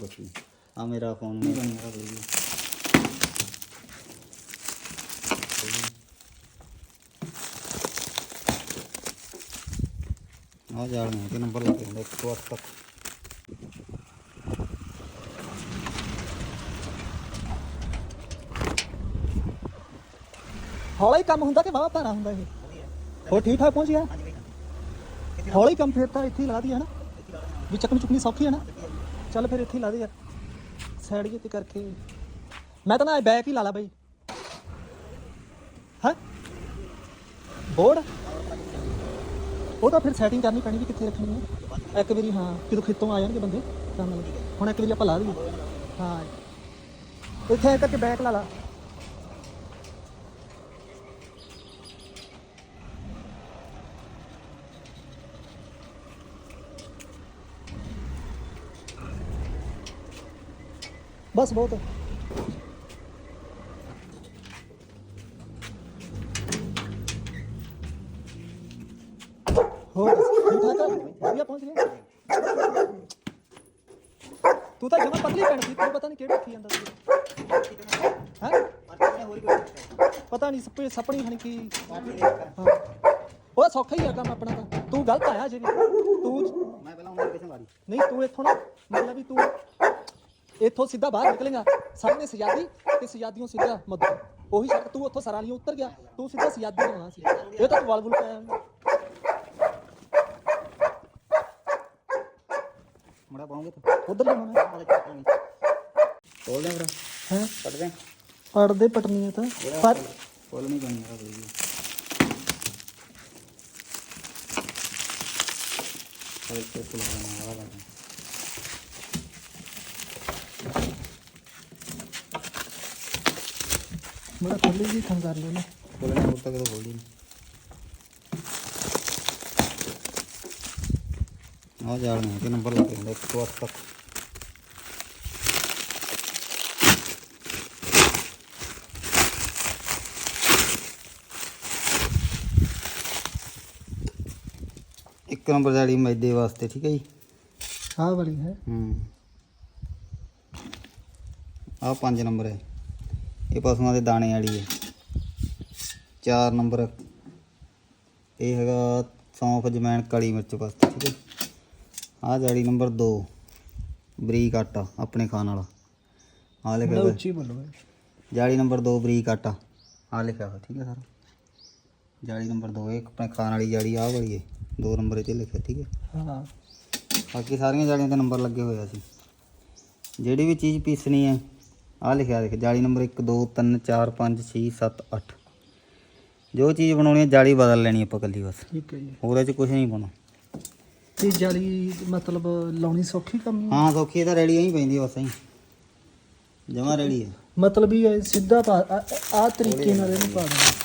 ਕੁਛ ਨਹੀਂ ਆ ਮੇਰਾ ਫੋਨ ਨਹੀਂ ਬਣਿਆ ਕੋਈ ਵੀ। ਆ ਜਾਲ ਨਹੀਂ ਕਿ ਨੰਬਰ ਲੱਗੇ ਹੁੰਦੇ 108 ਤੱਕ। ਹੌਲਾ ਹੀ ਕੰਮ ਹੁੰਦਾ ਕਿ ਵਾਹ ਭਾਰਾ ਹੁੰਦਾ ਇਹ? ਹੋਰ ਠੀਕ ਠਾਕ ਪਹੁੰਚ ਗਿਆ? ਹੌਲੀ ਕੰਮ ਫਿਰ ਤਾਂ ਇੱਥੇ ਹੀ ਲਾ ਦੀ ਹੈ ਵੀ ਚੱਕਣੀ ਚੁੱਕਣੀ ਸੌਖੀ ਹੈ ਨਾ? ਚੱਲ ਫਿਰ ਇੱਥੇ ਹੀ ਲਾ ਦੇ ਯਾਰ। ਸਾਈਡ ਜਿਹੀ ਤੇ ਕਰਕੇ। ਮੈਂ ਤਾਂ ਨਾ ਬੈਕ ਹੀ ਲਾ ਲਾ ਬਾਈ। ਹੈ? ਬੋਰਡ ਉਹ ਤਾਂ ਫਿਰ ਸੈਟਿੰਗ ਕਰਨੀ ਪੈਣੀ ਵੀ ਕਿੱਥੇ ਰੱਖਣੀ ਹੈ। ਇੱਕ ਵਾਰੀ ਹਾਂ, ਜਦੋਂ ਖੇਤੋਂ ਆ ਜਾਣਗੇ ਬੰਦੇ, ਤਾਂ ਹੁਣ ਇੱਕ ਵਾਰੀ ਆਪਾਂ ਲਾ ਦਈਏ। ਹਾਂ। ਇੱਥੇ ਐਂ ਕਰਕੇ ਬੈਕ ਲਾ ਲਾ। ਬਸ ਬਹੁਤ। ਹੈ ਹੋਰ ਠੀਕ ਠਾਕ ਆ? ਵਧੀਆ ਪਹੁੰਚ ਗਿਆ। ਤੂੰ ਤਾਂ ਜਮਾ ਪਤਲੀ ਪੈਣ ਸੀ ਤੈਨੂੰ ਪਤਾ ਨਹੀਂ ਕਿਹੜਾ ਰੱਖੀ ਜਾਂਦਾ ਸੀ। ਹੈ? ਪਤਾ ਨਹੀਂ ਸੱਪੇ ਸੱਪਣੀ ਹਣ ਕੀ। ਉਹ ਸੌਖਾ ਹੀ ਆ ਕੰਮ ਆਪਣਾ ਤਾਂ। ਤੂੰ ਗਲਤ ਆਇਆ ਜੇ ਵੀ ਤੂੰ ਮੈਂ ਪਹਿਲਾਂ ਉਹਨਾਂ ਕਿਸੇ ਵਾਰੀ ਨਹੀਂ ਤੂੰ ਇੱਥੋਂ ਨਾ। ਮਤਲਬ ਵੀ ਤੂੰ ਇੱਥੋਂ ਸਿੱਧਾ ਬਾਹਰ ਨਿਕਲੇਗਾ ਸਾਹਮਣੇ ਸਜਾਦੀ ਤੇ ਸਜਾਦੀਓਂ ਸਿੱਧਾ ਮੱਧੂ ਉਹੀ ਸੜਕ ਤੂੰ ਉੱਥੋਂ ਸਰਾਲੀਓਂ ਉੱਤਰ ਗਿਆ ਤੂੰ ਸਿੱਧਾ ਸਜਾਦੀ ਤੋਂ ਆਉਣਾ ਸੀ ਇਹ ਤਾਂ ਵਲ ਵਲ ਪਿਆ ਮੁੜਾ ਪਾਉਂਗੇ ਤਾਂ ਉਧਰ ਜਾਣਾ ਖੋਲ ਦੇ ਫਿਰ ਹੈ ਕੱਢ ਦੇ ਪੜਦੇ ਪਟਨੀਆਂ ਤਾਂ ਪਰ ਖੋਲ ਨਹੀਂ ਬਣੀ ਯਾਰ ਕੋਈ ਵੀ ਪਰ ਇੱਥੇ ਖੁਲਾ ਦੇਣਾ ਵਾਲਾ ਲੱਗਦਾ ਮੇਰਾ ਖੋਲੀ ਜੀ ਕੰਮ ਕਰ ਲੈਣਾ ਖੋਲਣਾ ਹੋਰ ਤੱਕ ਤਾਂ ਖੋਲ ਨਹੀਂ ਆ ਨਹੀਂ ਕਿ ਨੰਬਰ ਲੱਗੇ ਹੁੰਦੇ 108 ਤੱਕ। ਇੱਕ ਨੰਬਰ ਜਾਲੀ ਮੈਦੇ ਵਾਸਤੇ ਠੀਕ ਹੈ ਜੀ? ਆਹ ਵਾਲੀ ਹੈ। ਹੂੰ। ਆਹ 5 ਨੰਬਰ ਹੈ। ਇਹ ਪਸ਼ੂਆਂ ਦੇ ਦਾਣੇ ਵਾਲੀ ਹੈ। 4 ਨੰਬਰ। ਇਹ ਹੈਗਾ ਸੌਂਫ ਜਮੈਣ ਕਾਲੀ ਮਿਰਚ ਵਾਸਤੇ ਠੀਕ ਹੈ। ਆਹ ਜਾਲੀ ਨੰਬਰ 2 ਬਰੀਕ ਆਟਾ ਆਪਣੇ ਖਾਣ ਵਾਲਾ। ਆਹ ਲਿਖਿਆ ਹੋਇਆ। ਉੱਚੀ ਬੋਲੋ ਜਾਲੀ ਨੰਬਰ 2 ਬਰੀਕ ਆਟਾ। ਆਹ ਲਿਖਿਆ ਹੋਇਆ ਠੀਕ ਹੈ ਸਰ। ਜਾਲੀ ਨੰਬਰ 2 ਇਹ ਆਪਣੇ ਖਾਣ ਵਾਲੀ ਜਾਲੀ ਆਹ ਵਾਲੀ ਹੈ। 2 ਨੰਬਰ 'ਤੇ ਲਿਖਿਆ ਠੀਕ ਹੈ। ਹਾਂ। ਬਾਕੀ ਸਾਰੀਆਂ ਜਾਲੀਆਂ ਤੇ ਨੰਬਰ ਲੱਗੇ ਹੋਏ ਆ ਸੀ ਜਿਹੜੀ ਵੀ ਚੀਜ਼ ਪੀਸਣੀ ਹੈ ਆਹ ਲਿਖਿਆ ਦੇਖ ਜਾਲੀ ਨੰਬਰ 1 2 3 4 5 6 7 8 ਜੋ ਚੀਜ਼ ਬਣਾਉਣੀ ਹੈ ਜਾਲੀ ਬਦਲ ਲੈਣੀ ਆਪਾਂ ਕੱਲੀ ਬਸ। ਠੀਕ ਹੈ ਜੀ। ਹੋਰ ਇਹ ਚ ਕੁਝ ਨਹੀਂ ਪਾਉਣਾ। ਤੇ ਜਾਲੀ ਮਤਲਬ ਲਾਉਣੀ ਸੌਖੀ ਕੰਮ ਹੈ ਹਾਂ? ਸੌਖੀ ਤਾਂ ਰੈਡੀ ਹੀ ਪੈਂਦੀ ਆ ਬਸ ਹੀ ਜਮਾ ਰੈਡੀ ਹੈ। ਮਤਲਬ ਇਹ ਸਿੱਧਾ ਆ- ਆ ਤਰੀਕੇ ਨਾਲ ਇਹਨੂੰ ਪਾ ਦੇਣਾ।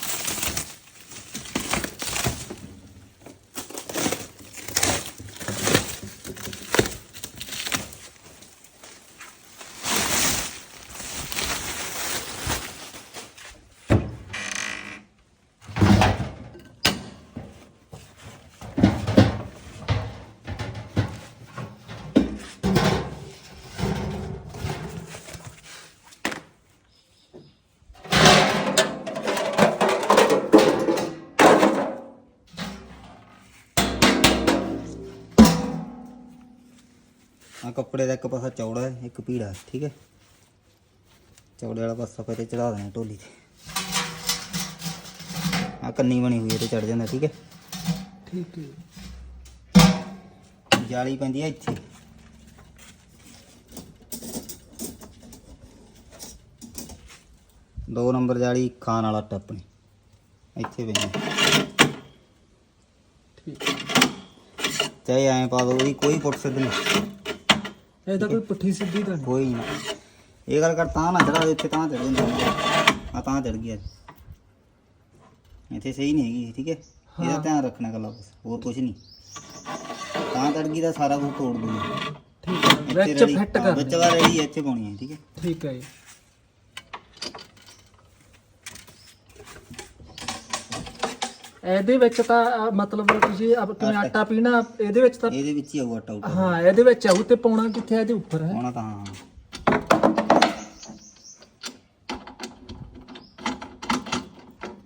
ਕੱਪੜੇ ਦਾ ਇੱਕ ਪਾਸਾ ਚੌੜਾ ਹੈ ਇੱਕ ਪੀੜਾ ਠੀਕ ਹੈ? ਚੌੜੇ ਵਾਲਾ ਪਾਸਾ ਪਹਿਲੇ ਚੜਾ ਦੇਣਾ ਢੋਲੀ ਤੇ। ਆ ਕੰਨੀ ਬਣੀ ਹੋਈ ਹੈ ਤੇ ਚੜ ਜਾਂਦਾ ਠੀਕ ਹੈ? ਠੀਕ ਹੈ। ਜਾਲੀ ਪੈਂਦੀ ਹੈ ਇੱਥੇ। ਦੋ ਨੰਬਰ ਜਾਲੀ ਖਾਣ ਵਾਲਾ ਟੱਪਣੀ ਇੱਥੇ ਪੈਂਦੀ ਠੀਕ ਹੈ। ਚਾਹੇ ਐਂ ਪਾ ਦੋ ਕੋਈ ਪੁੱਟ ਸਿੱਧ ਨਹੀਂ। ਇਹ ਤਾਂ ਕੋਈ ਪੁੱਠੀ ਸਿੱਧੀ ਤਾਂ ਨਹੀਂ। ਕੋਈ ਨਹੀਂ। ਇਹ ਗੱਲ ਕਰ ਤਾਂ ਨਾ ਚੜਾ ਇੱਥੇ ਤਾਂ ਚੜ ਜਾਂਦਾ ਆ ਤਾਂ ਚੜ ਗਿਆ ਇੱਥੇ ਸਹੀ ਨਹੀਂ ਹੈਗੀ ਠੀਕ ਹੈ? ਇਹਦਾ। ਧਿਆਨ ਰੱਖਣਾ ਗੱਲਾਂ ਬਸ ਹੋਰ ਕੁਝ ਨਹੀਂ। ਤਾਂ ਚੜ ਗਈ ਤਾਂ ਸਾਰਾ ਕੁਝ ਤੋੜ ਦੂੰਗਾ ਠੀਕ ਹੈ ਵਿੱਚ ਫਿੱਟ ਕਰ ਵਿੱਚ ਦੇ। ਵਾ ਰੈਡੀ ਇੱਥੇ ਪਾਉਣੀ ਹੈ ਠੀਕ ਹੈ? ਠੀਕ ਹੈ ਜੀ। ਇਹਦੇ ਵਿੱਚ ਤਾਂ ਅਹ, ਮਤਲਬ ਤੁਸੀਂ ਆਪ ਕਿਵੇਂ ਆਟਾ। ਪੀਣਾ ਇਹਦੇ ਵਿੱਚ ਤਾਂ ਇਹਦੇ ਵਿੱਚ ਹੀ ਆਊ ਆਟਾ ਉਟਾ ਹਾਂ ਇਹਦੇ ਵਿੱਚ ਆਉ ਤੇ ਪਾਉਣਾ ਕਿੱਥੇ ਆ? ਇਹਦੇ ਉੱਪਰ? ਹੈ ਹੋਣਾ ਤਾਂ ਹਾਂ।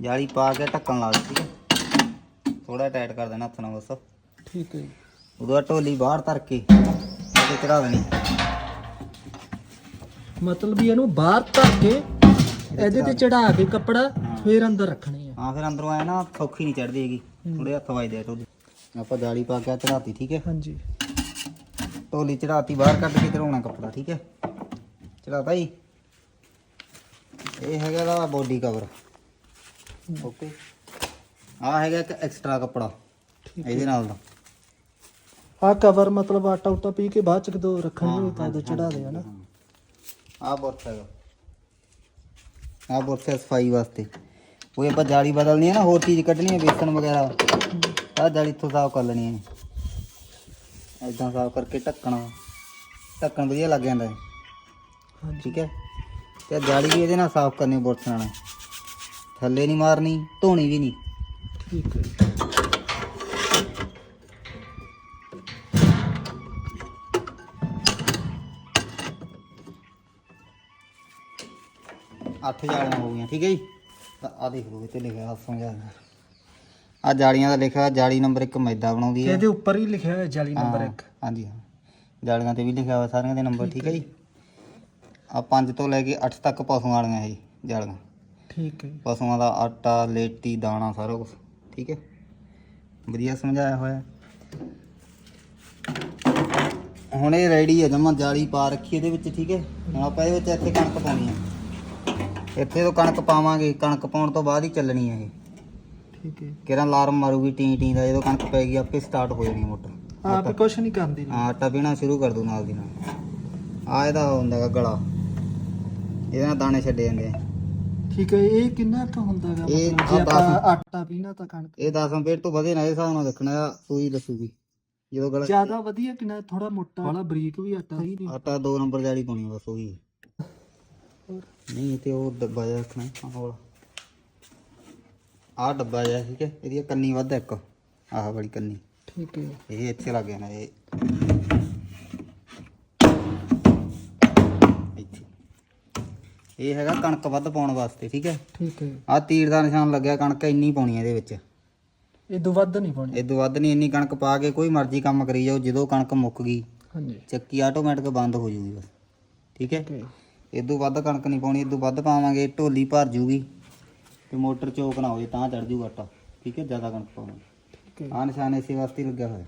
ਜਾਲੀ ਪਾ ਕੇ ਢੱਕਣ ਲਾ ਦੇ ਠੀਕ ਹੈ ਥੋੜਾ ਟਾਈਟ ਕਰ ਦੇਣਾ ਹੱਥ ਨਾਲ ਬਸ। ਠੀਕ ਹੈ ਜੀ। ਉਦੋਂ ਢੋਲੀ ਬਾਹਰ ਧਰ ਕੇ ਤੇ ਚੜਾ ਦੇਣੀ। ਮਤਲਬ ਵੀ ਇਹਨੂੰ ਬਾਹਰ ਧਰ ਕੇ ਇਹਦੇ ਤੇ ਚੜਾ ਕੇ ਕੱਪੜਾ ਫੇਰ ਅੰਦਰ ਰੱਖਣੀ। ਹੈ ਫਿਰ ਅੰਦਰੋਂ ਆਇਆ ਨਾ ਸੌਖੀ ਨਹੀਂ ਚੜਦੀ ਹੈਗੀ। ਥੋੜੇ ਹੱਥ ਵੱਜਦੇ ਆ ਢੋਲੀ ਆਪਾਂ ਜਾਲੀ ਪਾ ਕੇ ਚੜਾਤੀ ਠੀਕ ਹੈ? ਹਾਂਜੀ। ਢੋਲੀ ਚੜਾਤੀ ਬਾਹਰ ਕੱਢ ਕੇ ਧਰਾਉਣਾ ਕੱਪੜਾ ਠੀਕ ਹੈ? ਚੜਾਤਾ ਜੀ? ਇਹ ਹੈਗਾ ਦਾ ਬੋਡੀ ਕਵਰ ਓਕੇ ਆ ਹੈਗਾ ਇੱਕ ਐਕਸਟਰਾ ਕੱਪੜਾ ਇਹਦੇ ਨਾਲ ਦਾ। ਆ ਕਵਰ ਮਤਲਬ ਆਟਾ ਉਟਾ ਪੀ ਕੇ ਬਾਅਦ ਚ ਕਦੋਂ ਰੱਖਣੀ ਹੋਈ ਤਾਂ ਉਦੋਂ ਚੜਾ ਦੇ ਹਨਾ ਆ ਬੁਰਸ਼ ਹੈਗਾ। ਆ ਬੁਰਸ਼ ਸਫ਼ਾਈ ਵਾਸਤੇ। ਉਹ ਆਪਾਂ ਜਾਲੀ ਬਦਲਣੀ ਹੈ ਨਾ ਹੋਰ ਚੀਜ਼ ਕੱਢਣੀ ਹੈ ਬੇਸਨ ਵਗੈਰਾ। ਆ ਜਾਲੀ ਤੋਂ ਸਾਫ਼ ਕਰ ਲੈਣੀ ਹੈ ਐਦਾਂ ਸਾਫ਼ ਕਰਕੇ ਢੱਕਣਾ। ਢੱਕਣ ਵਧੀਆ ਲੱਗ ਜਾਂਦਾ ਹੈ ਠੀਕ ਹੈ? ਤੇ ਆਹ ਜਾਲੀ ਵੀ ਇਹਦੇ ਨਾਲ ਸਾਫ਼ ਕਰਨੀ ਬੁਰਸ਼ ਨਾਲ। ਥੱਲੇ ਨਹੀਂ ਮਾਰਨੀ ਧੋਣੀ ਵੀ ਨਹੀਂ। ਠੀਕ ਹੈ। ਅੱਠ ਜਾਲੀਆਂ ਹੋ ਗਈਆਂ ਠੀਕ ਹੈ ਜੀ? ਤਾਂ ਆ ਦੇਖ ਲਓ ਇੱਥੇ ਲਿਖਿਆ ਸਮਝਾ ਆ ਜਾਲੀਆਂ ਦਾ ਲਿਖਿਆ ਜਾਲੀ ਨੰਬਰ 1 ਮੈਦਾ ਬਣਾਉਂਦੀ ਹੈ। ਇਹਦੇ ਉੱਪਰ ਹੀ ਲਿਖਿਆ ਹੋਇਆ ਜਾਲੀ ਨੰਬਰ ਹਾਂ, 1 ਹਾਂਜੀ ਹਾਂ। ਜਾਲੀਆਂ ਤੇ ਵੀ ਲਿਖਿਆ ਹੋਇਆ ਸਾਰਿਆਂ ਦੇ ਨੰਬਰ ਠੀਕ ਹੈ ਜੀ? ਆ 5 ਤੋਂ ਲੈ ਕੇ 8 ਤੱਕ ਪਸ਼ੂਆਂ ਵਾਲੀਆਂ ਇਹ ਜਾਲੀਆਂ। ਠੀਕ ਹੈ ਪਸ਼ੂਆਂ ਦਾ ਆਟਾ ਲੇਟੀ ਦਾਣਾ ਸਾਰਾ ਕੁਝ ਠੀਕ ਹੈ? ਵਧੀਆ ਸਮਝਾਇਆ ਹੋਇਆ। ਹੁਣ ਇਹ ਰੈਡੀ ਹੈ ਜਮਾ ਜਾਲੀ ਪਾ ਰੱਖੀ ਇਹਦੇ ਵਿੱਚ ਠੀਕ ਹੈ? ਹੁਣ ਆਪਾਂ ਇਹਦੇ ਵਿੱਚ ਇੱਥੇ ਕਣਕ ਪਾਉਣੀ ਹੈ। ਇੱਥੇ ਤੋਂ ਕਣਕ ਪਾਵਾਂਗੇ ਕਣਕ ਪਾਉਣ ਤੋਂ ਬਾਅਦ ਹੀ ਚੱਲਣੀ ਹੈ ਇਹ। ਠੀਕ ਹੈ। ਕਿਰਾਂ ਅਲਾਰਮ ਮਾਰੂਗੀ ਟੀ ਟੀ ਦਾ ਜਦੋਂ ਕਣਕ ਪੈ ਗਈ ਆਪੇ ਸਟਾਰਟ ਹੋ ਜਾਣੀ ਹੈ ਮੋਟਰ ਆਪ ਕੁਛ ਨਹੀਂ ਕਰਦੀ ਹਾਂ ਆਟਾ ਪੀਣਾ ਸ਼ੁਰੂ ਕਰ ਦੂ ਨਾਲ ਦੀ ਨਾਲ। ਆ ਇਹਦਾ ਹੁੰਦਾ ਹੈਗਾ ਗਲਾ। ਇਹਦੇ ਨਾਲ ਦਾਣੇ ਛੱਡੇ ਜਾਂਦੇ ਆ। ਠੀਕ ਹੈ ਇਹ ਕਿੰਨਾ ਕੁ ਹੁੰਦਾ ਹੈਗਾ ਇਹ ਮਤਲਬ ਜੇ ਆਹ ਆਪਾਂ ਦਸ- ਆਟਾ ਪੀਣਾ ਤਾਂ ਕਣਕ ਇਹ 10 ਰੁਪਏ ਤੋਂ ਵਧੇ ਨਾ ਇਹ ਹਿਸਾਬ ਨਾਲ ਦੇਖਣਾ ਆ ਸੂਈ ਦੱਸੂਗੀ। ਜਦੋਂ ਗਲਾ ਜ਼ਿਆਦਾ ਵਧੀਆ ਕਿੰਨਾ ਥੋੜਾ ਮੋਟਾ ਵਾਲਾ ਬਰੀਕ ਵੀ ਆਟਾ ਸਹੀ ਨਹੀਂ। ਆਟਾ 2 ਨੰਬਰ ਜਾਲੀ ਪਾਉਣੀ ਆ ਬਸ ਉਹੀ। ਹੈ। ਨਹੀਂ ਤੇ ਉਹ ਡੱਬਾ ਜਿਹਾ ਰੱਖਣਾ ਆਹ ਵਾਲਾ। ਆਹ ਡੱਬਾ ਜਿਹਾ ਠੀਕ ਹੈ? ਇਹਦੀ ਕੰਨੀ ਵੱਧ ਇੱਕ। ਆਹ ਬੜੀ ਕੰਨੀ। ਠੀਕ ਹੈ। ਇਹ ਇੱਥੇ ਲੱਗ ਜਾਣਾ ਇਹ। ਇੱਥੇ। ਇਹ ਹੈਗਾ ਕਣਕ ਵੱਧ ਪਾਉਣ ਵਾਸਤੇ ਠੀਕ ਹੈ? ਠੀਕ ਹੈ। ਆਹ ਤੀਰ ਦਾ ਨਿਸ਼ਾਨ ਲੱਗਿਆ ਕਣਕ ਇੰਨੀ ਪਾਉਣੀ ਹੈ ਇਹਦੇ ਵਿੱਚ। ਇਹ ਤੋਂ ਵੱਧ ਨਹੀਂ ਪਾਉਣੀ। ਇਹ ਤੋਂ ਵੱਧ ਨਹੀਂ ਇੰਨੀ ਕਣਕ ਪਾ ਕੇ ਕੋਈ ਮਰਜ਼ੀ ਕੰਮ ਕਰੀ ਜਾਓ ਜਦੋਂ ਕਣਕ ਮੁੱਕ ਗਈ ਹਾਂਜੀ। ਚੱਕੀ ਆਟੋਮੈਟਿਕ ਬੰਦ ਹੋ ਜੂਗੀ ਬਸ। ਠੀਕ ਹੈ। ਇਦੋਂ ਵੱਧ ਕਣਕ ਨਹੀਂ ਪਾਉਣੀ ਇਦੋਂ ਵੱਧ ਪਾਵਾਂਗੇ ਢੋਲੀ ਭਰ ਜੂਗੀ ਤੇ ਮੋਟਰ ਚੋਕ ਨਾ ਹੋ ਜੇ ਤਾਂ ਚੜ ਜੂਗਾ ਆਟਾ। ਠੀਕ ਹੈ ਜ਼ਿਆਦਾ ਕਣਕ ਪਾਵਾਂਗੇ। ਠੀਕ ਹੈ ਆਹ ਨਿਸ਼ਾਨ ਇਸੇ ਵਾਸਤੇ ਲੱਗਿਆ ਹੋਇਆ।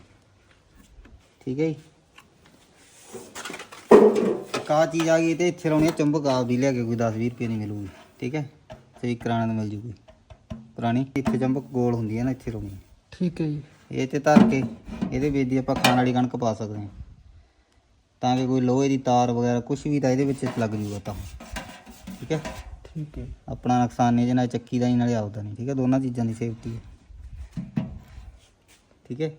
ਠੀਕ ਹੈ ਜੀ। ਕਾ ਚੀਜ਼ ਆ ਗਈ ਤੇ ਇੱਥੇ ਲਾਉਣੀ ਹੈ ਚੁੰਬਕ ਆਪ ਦੀ ਲਿਆ ਕੇ ਕੋਈ 10 20 ਰੁਪਏ ਦੀ ਮਿਲੂਗੀ। ਠੀਕ ਹੈ ਸਹੀ ਕਰਾਣੇ ਨੂੰ ਮਿਲ ਜੂਗੀ। ਪੁਰਾਣੀ ਇੱਥੇ ਚੁੰਬਕ ਗੋਲ ਹੁੰਦੀ ਹੈ ਨਾ ਇੱਥੇ ਲਾਉਣੀ। ਠੀਕ ਹੈ ਜੀ। ਇਹ ਤੇ ਧਰ ਕੇ ਇਹਦੇ ਵਿੱਚ ਦੀ ਆਪਾਂ ਖਾਣ ਵਾਲੀ ਕਣਕ ਪਾ ਸਕਦੇ ਹਾਂ। ਤਾਂ ਕਿ ਕੋਈ ਲੋਹੇ ਦੀ ਤਾਰ ਵਗੈਰਾ ਕੁਝ ਵੀ ਤਾਂ ਇਹਦੇ ਵਿੱਚ ਲੱਗ ਜੂਗਾ ਤਾਂ। ਠੀਕ ਹੈ? ਠੀਕ ਹੈ। ਆਪਣਾ ਨੁਕਸਾਨ ਨਹੀਂ ਜਿਹਨਾਂ ਚੱਕੀ ਦਾ ਹੀ ਨਾਲੇ ਆਪਦਾ ਨਹੀਂ। ਠੀਕ ਹੈ? ਦੋਨਾਂ ਚੀਜ਼ਾਂ ਦੀ ਸੇਫਟੀ ਹੈ। ਠੀਕ ਹੈ?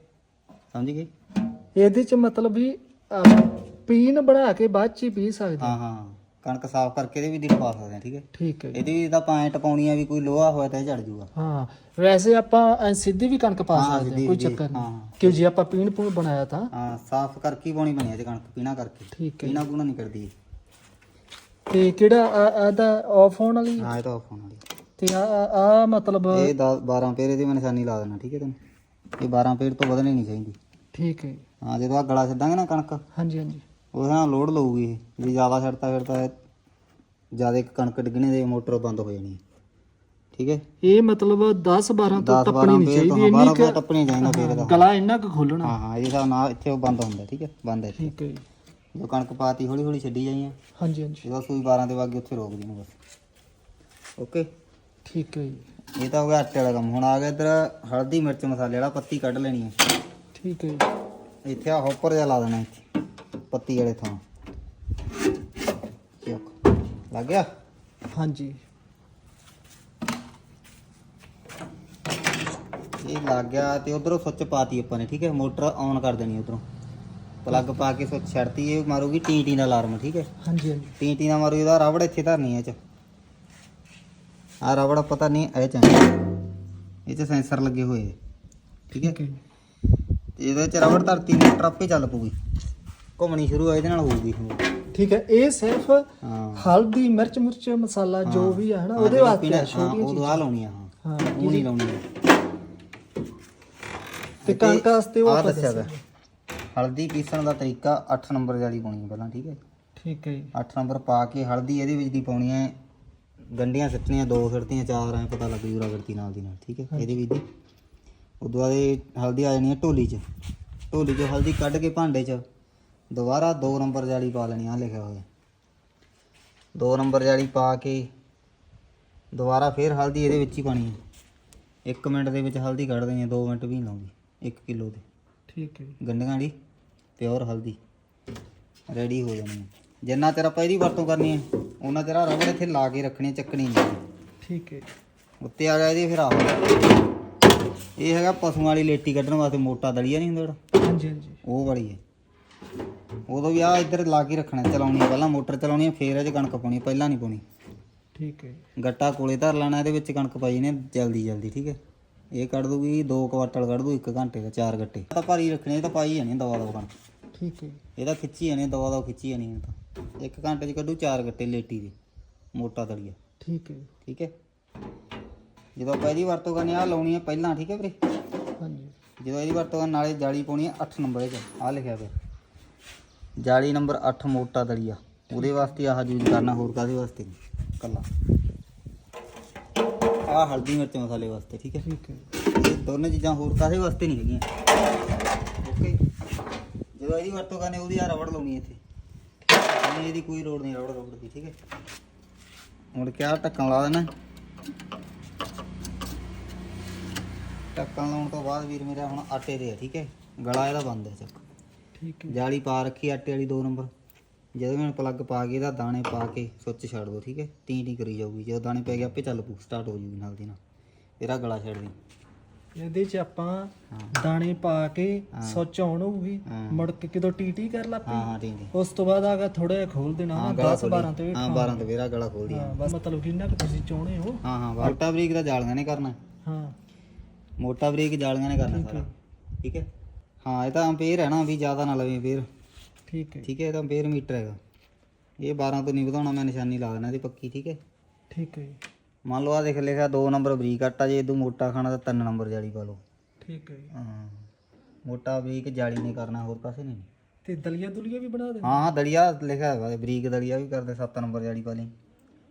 ਸਮਝ ਗਏ? ਇਹਦੇ ਚ ਮਤਲਬ ਵੀ ਅਹ, ਪੀਣ ਬਣਾ ਕੇ ਬਾਅਦ ਚ ਹੀ ਪੀ ਸਕਦੇ। ਹਾਂ ਹਾਂ। ਕਣਕ ਸਾਫ਼ ਕਰਕੇ ਇਹਦੇ ਵੀ ਦਿਲ ਪਾ ਸਕਦੇ ਹਾਂ ਠੀਕ ਹੈ? ਠੀਕ ਹੈ ਜੀ। ਇਹਦੀ ਤਾਂ ਪਾਇੰਟ ਪਾਉਣੀ ਆ ਵੀ ਕੋਈ ਲੋਹਾ ਹੋਇਆ ਤਾਂ ਇਹ ਝੜ ਜੂਗਾ। ਹਾਂ ਵੈਸੇ ਆਪਾਂ ਐਂ ਸਿੱਧੀ ਵੀ ਕਣਕ ਪਾ ਹਾਂ, ਸਕਦੇ ਸਿੱਧੀ ਹਾਂ ਕੋਈ ਵੀ, ਚੱਕਰ ਨਹੀਂ। ਹਾਂ। ਜੇ ਆਪਾਂ ਪੀਣ ਪੂਣ ਬਣਾਇਆ ਤਾਂ? ਹਾਂ ਸਾਫ਼ ਕਰਕੇ ਹੀ ਪਾਉਣੀ ਬਣੀ ਤੇ ਕਣਕ ਪੀਣਾ ਕਰਕੇ। ਠੀਕ ਹੈ ਪੀਣਾ ਪੂਣਾ ਨਹੀਂ ਕਰਦੀ ਇਹ। ਤੇ ਕਿਹੜਾ ਆ- ਇਹਦਾ ਆਫ ਹੋਣ ਵਾਲੀ? ਹਾਂ ਇਹ ਤਾਂ ਆਫ ਹੋਣ ਵਾਲੀ। ਤੇ ਆ ਆ ਮਤਲਬ ਇਹ 10 12 ਪੇਰੇ ਦੀ ਮੈਂ ਨਿਸ਼ਾਨੀ ਲਾ ਦੇਣਾ ਠੀਕ ਹੈ ਤੈਨੂੰ? ਇਹ 12 ਪੇਰ ਤੋਂ ਵਧਣੀ ਨਹੀਂ ਚਾਹੀਦੀ। ਠੀਕ ਹੈ ਹਾਂ ਜਦੋਂ ਆ ਗਲਾ ਛੱਡਾਂਗੇ ਨਾ ਕਣਕ ਹਾਂਜੀ ਹਾਂਜੀ। ਉਹਦੇ ਨਾਲ ਲੋਡ ਲਊਗੀ ਜੇ ਜ਼ਿਆਦਾ ਛੱਡਤਾ ਫਿਰ ਤਾਂ ਜ਼ਿਆਦਾ ਕਣਕ ਡਿੱਗਣੇ ਦੇ ਮੋਟਰ ਬੰਦ ਹੋ ਜਾਣੀ। ਠੀਕ ਹੈ? ਇਹ ਮਤਲਬ 10 12 ਤੋਂ 10 ਟੱਪਣੀ 12 ਨਹੀਂ ਤੋਂ ਚਾਹੀਦੀ 12 ਇੰਨੀ ਕੁ ਟੱਪਣੀ ਚਾਹੀਦਾ ਫੇਰ ਇਹਦਾ ਗਲਾ ਇੰਨਾ ਕੁ ਖੋਲਣਾ। ਹਾਂ ਹਾਂ ਇਹਦੇ ਨਾਲ ਇੱਥੇ ਉਹ ਬੰਦ ਹੁੰਦਾ ਠੀਕ ਹੈ? ਬੰਦ ਹੈ ਇੱਥੇ। ਠੀਕ ਹੈ ਜੀ। ਕਣਕ ਪਾਤੀ ਹੌਲੀ ਹੌਲੀ ਛੱਡੀ ਜਾਈਆਂ ਹਾਂਜੀ ਹਾਂਜੀ। ਜਦੋਂ ਸੂਈ 12 ਦੇ ਵਾਗੇ ਉੱਥੇ ਰੋਕ ਦੇਣੀ ਬਸ। ਓਕੇ? ਠੀਕ ਹੈ ਜੀ। ਇਹ ਤਾਂ ਹੋ ਗਿਆ ਆਟੇ ਵਾਲਾ ਕੰਮ। ਹੁਣ ਆ ਗਿਆ ਇੱਧਰ ਹਲਦੀ ਮਿਰਚ ਮਸਾਲੇ ਵਾਲਾ ਪੱਤੀ ਕੱਢ ਲੈਣੀ ਹੈ। ਠੀਕ ਹੈ ਜੀ। ਇੱਥੇ ਆ ਹੌਪਰ ਜਿਹਾ ਲਾ ਦੇਣਾ ਇੱਥੇ। ਪੱਤੀ ਵਾਲੇ ਥਾਂ। ਚੁੱਕ। ਲੱਗ ਗਿਆ? ਹਾਂਜੀ। ਇਹ ਲੱਗ ਗਿਆ ਤੇ ਉਧਰੋਂ ਸੁੱਚ ਪਾਤੀ ਆਪਾਂ ਨੇ ਠੀਕ ਹੈ? ਮੋਟਰ ਆਨ ਕਰ ਦੇਣੀ ਉਧਰੋਂ। ਪਲੱਗ ਪਾ ਕੇ ਸੁੱਚ ਛੱਡਤੀ ਇਹ ਮਾਰੂਗੀ ਟੀ ਟੀ ਦਾ ਅਲਾਰਮ ਠੀਕ ਹੈ? ਹਾਂਜੀ ਹਾਂਜੀ। ਟੀ ਟੀ ਦਾ ਮਾਰੂ ਇਹਦਾ ਰਬੜ ਇੱਥੇ ਧਰਨੀ ਹੈ ਇਹ ਚ। ਆ ਰਬੜ ਪਤਾ ਨਹੀਂ ਇਹ ਚ। ਇਹ 'ਚ ਸੈਂਸਰ ਲੱਗੇ ਹੋਏ ਠੀਕ ਹੈ? ਠੀਕ ਹੈ ਤੇ ਇਹਦੇ 'ਚ ਰਬੜ ਧਰਤੀ ਮੋਟਰ ਆਪੇ ਚੱਲ ਪੂਗੀ ਘੁੰਮਣੀ ਸ਼ੁਰੂ ਆ ਇਹਦੇ ਨਾਲ ਹੋਊਗੀ ਠੀਕ ਹੈ ਇਹ ਸਿਰਫ ਹਾਂ। ਹਲਦੀ ਮਿਰਚ ਮਿਰਚ ਮਸਾਲਾ ਜੋ। ਵੀ ਹੈ ਨਾ ਹਾਂ, ਉਹਦੇ ਵਾਸਤੇ ਪੀਣਾ- ਹੈ, ਹਾਂ, ਛੋਟੀਆਂ ਉਦੋਂ ਚੀਜ਼ਾਂ। ਲਾਉਣੀ ਆ ਹਾਂ। ਹਾਂ ਉਹ ਨਹੀਂ ਲਾਉਣੀ ਤੇ ਕਣਕ ਵਾਸਤੇ ਉਹ ਆਪਾਂ ਦੱਸਿਆ ਦੱਸਿਆ। ਹਲਦੀ ਪੀਸਣ ਦਾ ਤਰੀਕਾ 8 ਨੰਬਰ ਵਾਲੀ ਪਾਉਣੀ ਹੈ ਪਹਿਲਾਂ ਠੀਕ ਹੈ ਠੀਕ ਹੈ ਜੀ। 8 ਨੰਬਰ ਪਾ ਕੇ ਹਲਦੀ ਇਹਦੇ ਵਿੱਚ ਦੀ ਪਾਉਣੀ ਹੈ ਗੰਢੀਆਂ ਸੱਟਣੀਆਂ ਦੋ ਸੱਟੀਆਂ ਚਾਰ ਐ ਪਤਾ ਲੱਗ ਜੂਰਾ ਗੜਤੀ ਨਾਲ ਦੀ ਨਾਲ ਠੀਕ ਹੈ। ਇਹਦੇ ਵਿੱਚ ਦੀ। ਉਦੋਂ ਬਾਅਦ ਇਹ ਹਲਦੀ ਆ ਜਾਣੀ ਹੈ ਢੋਲੀ 'ਚ। ਢੋਲੀ 'ਚੋਂ ਹਲਦੀ ਕੱਢ ਕੇ ਭਾਂਡੇ 'ਚ ਦੁਬਾਰਾ 2 ਨੰਬਰ ਜਾਲੀ ਪਾ ਲੈਣੀ ਆ ਲਿਖਿਆ ਹੋਇਆ। 2 ਨੰਬਰ ਜਾਲੀ ਪਾ ਕੇ ਦੁਬਾਰਾ ਫੇਰ ਹਲਦੀ ਇਹਦੇ ਵਿੱਚ ਹੀ ਪਾਣੀ ਹੈ। 1 ਮਿੰਟ ਦੇ ਵਿੱਚ ਹਲਦੀ ਕੱਢ ਦੇਣੀ ਹੈ 2 ਮਿੰਟ ਵੀ ਲਾਉਂਦੀ 1 ਕਿਲੋ ਦੇ। ਠੀਕ ਹੈ ਜੀ। ਗੰਢੀਆਂ ਦੀ ਪਿਓਰ ਹਲਦੀ ਰੈਡੀ ਹੋ ਜਾਣੀ ਹੈ। ਜਿੰਨਾ ਆਪਾਂ ਇਹਦੀ ਵਰਤੋਂ ਕਰਨੀ ਹੈ ਉਹਨਾਂ ਆਹ ਰਬੜ ਇੱਥੇ ਲਾ ਕੇ ਰੱਖਣੀ ਚੱਕਣੀ ਨਹੀਂ ਠੀਕ ਹੈ ਉੱਤੇ ਆ ਗਿਆ ਇਹਦੇ ਫਿਰ ਆਹ। ਇਹ ਹੈਗਾ ਪਸ਼ੂਆਂ ਵਾਲੀ ਲੇਟੀ ਕੱਢਣ ਵਾਸਤੇ ਮੋਟਾ ਦਲੀਆ ਨਹੀਂ ਹੁੰਦਾ ਹਾਂਜੀ ਹਾਂਜੀ। ਉਹ ਵਾਲੀ ਹੈ। ਉਦੋਂ ਵੀ ਆ ਇੱਧਰ ਲਾ ਕੇ ਰੱਖਣਾ ਚਲਾਉਣੀ ਪਹਿਲਾਂ ਮੋਟਰ ਚਲਾਉਣੀ ਹੈ ਫੇਰ ਇਹ 'ਚ ਕਣਕ ਪਾਉਣੀ ਪਹਿਲਾਂ ਨਹੀਂ ਪਾਉਣੀ। ਠੀਕ ਹੈ। ਗੱਟਾ ਕੋਲੇ ਧਰ ਲੈਣਾ ਇਹਦੇ ਵਿੱਚ ਕਣਕ ਪਾਈ ਨੇ ਜਲਦੀ ਜਲਦੀ ਠੀਕ ਹੈ। ਇਹ ਕੱਢ ਦੂਗੀ 2 ਕੁਆਟਲ ਕੱਢ ਦੂ 1 ਘੰਟੇ ਦਾ ਚਾਰ ਗੱਟੇ। ਇਹ ਤਾਂ ਭਾਰੀ ਰੱਖਣੇ ਇਹ ਤਾਂ ਪਾਈ ਜਾਣੀ ਦਵਾ ਦਵਾ ਕਣਕ। ਠੀਕ ਹੈ। ਜੀ ਇਹਦਾ ਖਿੱਚੀ ਜਾਣੀ ਦਵਾ ਦਵਾ ਖਿੱਚੀ ਜਾਣੀ ਇਹ ਤਾਂ। ਇੱਕ ਘੰਟੇ 'ਚ ਕੱਢੂ ਚਾਰ ਗੱਟੇ ਲੇਟੀ ਦੇ ਮੋਟਾ ਦਲੀਆ ਠੀਕ ਹੈ। ਠੀਕ ਹੈ। ਜਦੋਂ ਆਪਾਂ ਇਹਦੀ ਵਰਤੋਂ ਕਰਨੀ ਆ ਲਾਉਣੀ ਹੈ ਪਹਿਲਾਂ ਠੀਕ ਹੈ ਵੀਰੇ? ਹਾਂਜੀ। ਜਦੋਂ ਇਹਦੀ ਵਰਤੋਂ ਕਰਨ ਨਾਲੇ ਜਾਲੀ ਪਾਉਣੀ ਹੈ 8 ਨੰਬਰ 'ਚ ਆ ਲਿਖਿਆ ਪਿਆ। ਜਾਲੀ ਨੰਬਰ 8 ਮੋਟਾ ਦਲੀਆ ਉਹਦੇ ਵਾਸਤੇ ਆਹ ਯੂਜ਼ ਕਰਨਾ ਹੋਰ ਕਾਹਦੇ ਵਾਸਤੇ ਨਹੀਂ? ਕੱਲਾ। ਆਹ ਹਲਦੀ ਮਿਰਚ ਮਸਾਲੇ ਵਾਸਤੇ ਠੀਕ ਹੈ? ਠੀਕ ਹੈ। ਇਹ ਦੋਨੇ ਚੀਜ਼ਾਂ ਹੋਰ ਕਾਹਦੇ ਵਾਸਤੇ ਨਹੀਂ ਹੈਗੀਆਂ? ਓਕੇ। ਜਦੋਂ ਇਹਦੀ ਵਰਤੋਂ ਕਰਨੀ ਉਹਦੀ ਆ ਰਬੜ ਲਾਉਣੀ ਇੱਥੇ। ਨਹੀਂ ਇਹਦੀ ਕੋਈ ਲੋੜ ਨਹੀਂ ਰਬੜ ਰਬੜ ਦੀ ਠੀਕ ਹੈ? ਹੁਣ ਕਿਆ ਢੱਕਣ ਲਾ ਦੇਣਾ? ਢੱਕਣ ਲਾਉਣ ਤੋਂ ਬਾਅਦ ਵੀਰ ਮੇਰਾ ਹੁਣ ਆਟੇ ਦੇ ਆ ਠੀਕ ਹੈ? ਗਲਾ ਇਹਦਾ ਬੰਦ ਹੈ ਚੱਕ। ਠੀਕ ਹੈ। ਜਾਲੀ ਪਾ ਰੱਖੀ ਆਟੇ ਵਾਲੀ 2 ਨੰਬਰ। ਜਦੋਂ ਮੈਂ ਪਲੱਗ ਪਾ ਕੇ ਇਹਦਾ ਦਾਣੇ ਪਾ ਕੇ ਸੁੱਚ ਛੱਡ ਦੋ ਠੀਕ ਹੈ? ਟੀ ਟੀ ਕਰੀ ਜਾਊਗੀ। ਜਦੋਂ ਦਾਣੇ ਪੈ ਗਏ ਆਪੇ ਚੱਲ ਪੂ ਸਟਾਰਟ ਹੋ ਜੂਗੀ ਨਾਲ ਦੀ ਨਾਲ। ਇਹਦਾ ਗਲਾ ਛੱਡ ਦੀ ਇਹਦੇ ਚ ਆਪਾਂ ਦਾਣੇ ਪਾ ਕੇ। ਸੁੱਚ ਆਨ ਹੋਊਗੀ। ਮੁੜ ਕੇ ਕਿਦੋਂ ਟੀਟੀ ਕਰ ਲਾ ਹਾਂ ਹਾਂ ਟੀ ਟੀ। ਉਸ ਤੋਂ ਬਾਅਦ ਆਗਾ ਥੋੜਾ ਜਿਹਾ ਖੋਲ ਦੇਣਾ ਹਾਂ 10 12 ਤੇ ਹਾਂ 12 ਤੇ ਮੇਰਾ ਗਲਾ ਖੋਲ ਦਿਆ ਬਸ ਮਤਲਬ ਜਿੰਨਾ ਕਿ ਤੁਸੀਂ ਚਾਹੁੰਦੇ ਹੋ। ਹਾਂ ਹਾਂ ਮੋਟਾ ਬਰੀਕ ਦਾ ਜਾਲੀਆਂ ਨੇ ਕਰਨਾ। ਹਾਂ। ਮੋਟਾ ਬਰੀਕ ਜਾਲੀਆਂ ਨੇ ਕਰਨਾ ਸਾਰਾ। ਠੀਕ ਹੈ? ਹਾਂ ਇਹ ਤਾਂ ਅੰਪੇਅਰ ਹੈ ਨਾ ਵੀ ਜ਼ਿਆਦਾ ਨਾ ਲਵੇ ਅੰਪੇਅਰ ਠੀਕ ਹੈ ਠੀਕ ਹੈ ਇਹ ਤਾਂ ਅੰਪੇਅਰ ਮੀਟਰ ਹੈਗਾ। ਇਹ 12 ਤੋਂ ਨਹੀਂ ਵਧਾਉਣਾ ਮੈਂ ਨਿਸ਼ਾਨੀ ਲਾ ਦੇਣਾ ਇਹਦੀ ਪੱਕੀ ਠੀਕ ਹੈ? ਠੀਕ ਹੈ ਜੀ, ਮੰਨ ਲਓ ਆ ਦੇਖ ਲਿਖਿਆ 2 ਨੰਬਰ ਬਰੀਕ ਆਟਾ ਜੇ ਇਦੋਂ ਮੋਟਾ ਖਾਣਾ ਤਾਂ 3 ਨੰਬਰ ਜਾਲੀ ਪਾ ਲਓ। ਠੀਕ ਹੈ ਜੀ। ਹਾਂ ਮੋਟਾ ਬਰੀਕ ਜਾਲੀ ਨੇ ਕਰਨਾ ਹੋਰ ਪਾਸੇ ਨਹੀਂ ਤੇ ਦਲੀਆ ਦੁਲੀਆ ਵੀ ਬਣਾ ਦੇ? ਹਾਂ ਹਾਂ ਦਲੀਆ ਲਿਖਿਆ ਹੈਗਾ ਬਰੀਕ ਦਲੀਆ ਵੀ ਕਰਦੇ 7 ਨੰਬਰ ਜਾਲੀ ਪਾ ਲਈ।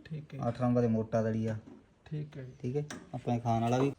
ਠੀਕ ਹੈ 8 ਨੰਬਰ ਦੇ ਮੋਟਾ ਦਲੀਆ। ਠੀਕ ਹੈ ਜੀ। ਠੀਕ ਹੈ ਆਪਣੇ ਖਾਣ ਵਾਲਾ ਵੀ